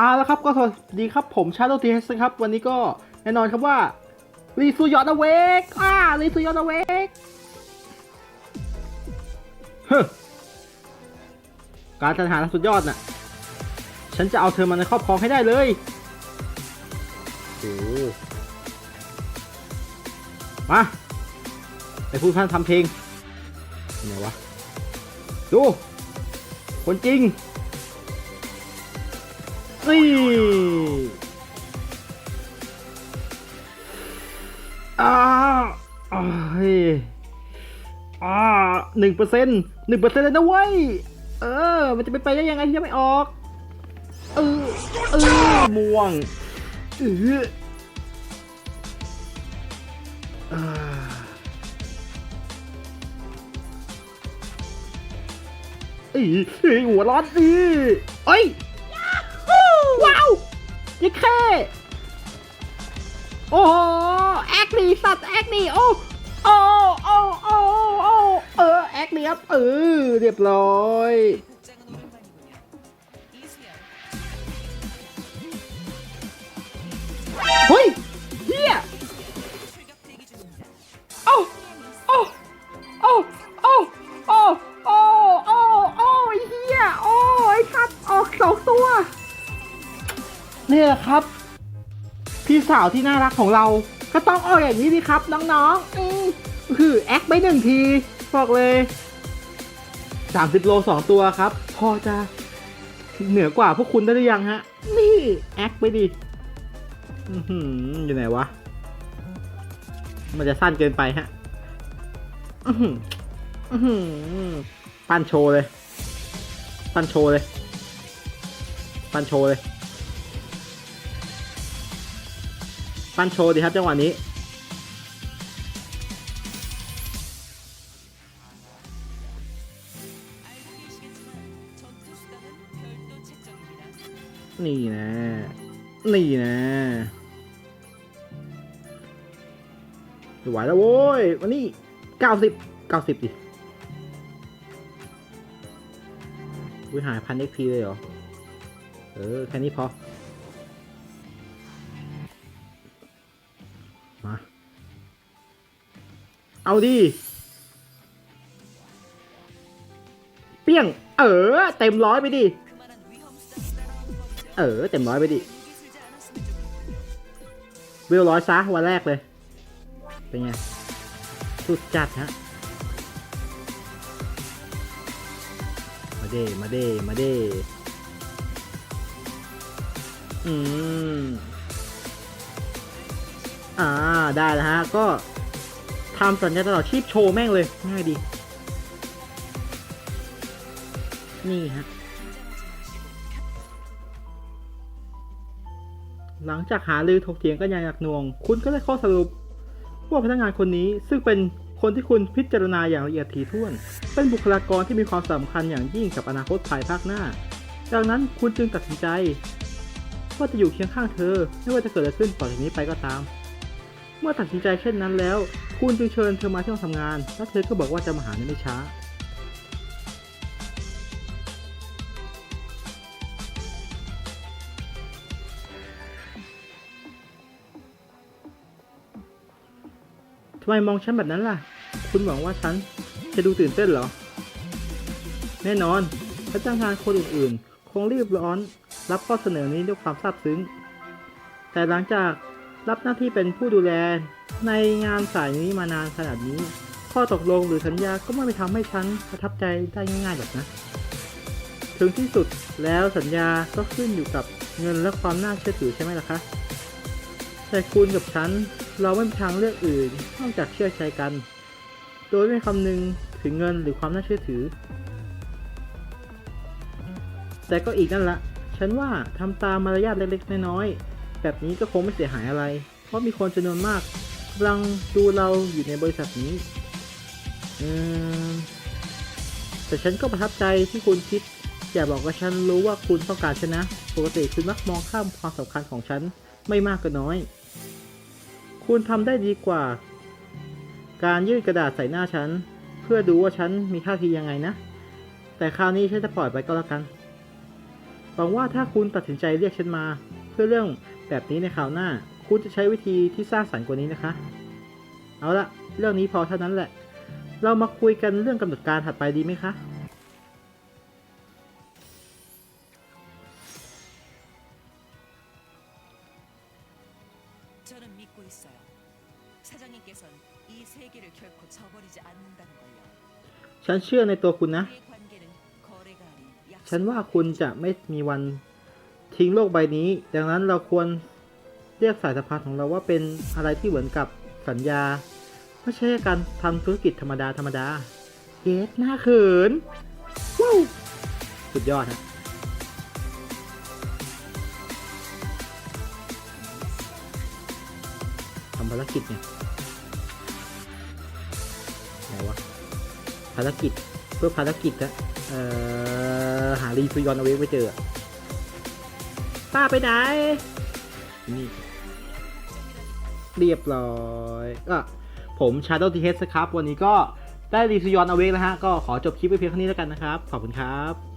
เอาละครับก็สวัสดีครับผมชาโดทีเฮสครับ วันนี้ก็แน่นอนครับว่ารีซูยอดเวกอ่ารีซูยอดเวกเฮ้อการสรรหาสุดยอดน่ะ ฉันจะเอาเธอมาในครอบครองให้ได้เลยโอ้มาไปพูดพันทำเพลงไหนวะ ดู คนจริง นี่อ่าอ่าเฮ้ยอ่าหนึ่งเปอร์เซ็นต์หนึ่งเปอร์เซ็นต์เลยนะเว้ย เออ มันจะเป็นไปได้ยังไงที่จะไม่ออก เออ เออ ม่วงเอออ่าเอ้ยเอ้ยหัวร้อนสิเอ้ย ว้าวยังแค่โอ้โหแอคดีสัตว์แอคดีโอ้โอ้โอ้โอ้โอ้เออแอคดีครับเออเรียบร้อยเฮ้ยเฮีย นี่แหละครับ พี่สาวที่น่ารักของเรา ก็ต้องเอาอย่างนี้ดิครับ น้องๆอืมคือแอคไปหนึ่งทีบอกเลย30โลสองตัวครับ พอจะเหนือกว่าพวกคุณได้หรือยังฮะ นี่แอคไปดิออยู่ไหนวะ มันจะสั้นเกินไปฮะปั้นโชว์เลย ปั้นโชว์เลย ปั้นโชว์เลย ปั้นโชว์ดีครับจังหวะนี้นี่นะ นี่นะไหวแล้วโว้ย วันนี้เก้าสิบเก้าสิบดิวิหารพันเอ็กพีเลยเหรอ เออ แค่นี้พอ เอาดิ เปี้ยง เออ เต็มร้อยไปดิ เออ เต็มร้อยไปดิวิวร้อยซะวันแรกเลย เป็นไง สุดจัดฮะ มาเด้มาเด้มาเด้อืม อ่า ได้แล้วฮะ ก็ ทำสัญญาตลอดชีพโชว์แม่งเลย ง่ายดี นี่ฮะ หลังจากหาลือถกเถียงกันอย่างหนักหน่วง คุณก็ได้ข้อสรุปว่าพนักงานคนนี้ซึ่งเป็นคนที่คุณพิจารณาอย่างละเอียดถี่ถ้วน เป็นบุคลากรที่มีความสำคัญอย่างยิ่งกับอนาคตภายภาคหน้า ดังนั้นคุณจึงตัดสินใจ ว่าจะอยู่เคียงข้างเธอ ไม่ว่าจะเกิดอะไรขึ้นต่อจากนี้ไปก็ตาม เมื่อตัดสินใจเช่นนั้นแล้ว คุณจึงเชิญเธอมาที่ห้องทำงาน และเธอก็บอกว่าจะมาหาในไม่ช้า ทำไมมองฉันแบบนั้นล่ะ คุณหวังว่าฉันจะดูตื่นเต้นเหรอ แน่นอนพนักงานคนอื่นๆ คงรีบร้อนรับข้อเสนอนี้ด้วยความซาบซึ้ง แต่หลังจาก รับหน้าที่เป็นผู้ดูแล ในงานสายนี้มานานขนาดนี้ ข้อตกลงหรือสัญญาก็ไม่ไปทำให้ฉันประทับใจได้ง่ายๆหรอกนะ ถึงที่สุดแล้วสัญญาก็ขึ้นอยู่กับเงินและความน่าเชื่อถือใช่ไหมล่ะคะ แต่คุณกับฉันเราไม่มีทางเลือกอื่นนอกจากเชื่อใจกัน โดยไม่คำนึงถึงเงินหรือความน่าเชื่อถือ แต่ก็อีกนั่นละ ฉันว่าทำตามมารยาทเล็กๆน้อยๆ แบบนี้ก็คงไม่เสียหายอะไร เพราะมีคนจำนวนมากกำลังดูเราอยู่ในบริษัทนี้อืมแต่ฉันก็ประทับใจที่คุณคิด อย่าบอกว่าฉันรู้ว่าคุณต้องการฉันนะ ปกติคุณมักมองข้ามความสำคัญของฉันไม่มากก็น้อย คุณทำได้ดีกว่า การยื่นกระดาษใส่หน้าฉัน เพื่อดูว่าฉันมีท่าทียังไงนะ แต่คราวนี้ฉันจะปล่อยไปก็แล้วกันหวังว่าถ้าคุณตัดสินใจเรียกฉันมา เพื่อเรื่อง แบบนี้ในคราวหน้า คุณจะใช้วิธีที่สร้างสรรค์กว่านี้นะคะ เอาละเรื่องนี้พอเท่านั้นแหละ เรามาคุยกันเรื่องกำหนดการถัดไปดีไหมคะฉันเชื่อในตัวคุณนะ ฉันว่าคุณจะไม่มีวัน ทิ้งโลกใบนี้ ดังนั้นเราควรเรียกสายสัมพันธ์ของเราว่าเป็นอะไรที่เหมือนกับสัญญา ไม่ใช่การทำธุรกิจธรรมดาธรรมดาเยสหน้าเขินว้าวสุดยอดฮะทำภารกิจเนี่ยไหนวะภารกิจเพื่อภารกิจนะเอ่อหารีฟิยอนเอาไว้ไม่เจอ ป้าไปไหน นี่ เรียบร้อยก็ผม Shadow t h ครับ วันนี้ก็ได้รีฟิยอนเอาไว้แล้วฮะ ก็ขอจบคลิปไปเพียงเท่านี้แล้วกันนะครับ ขอบคุณครับ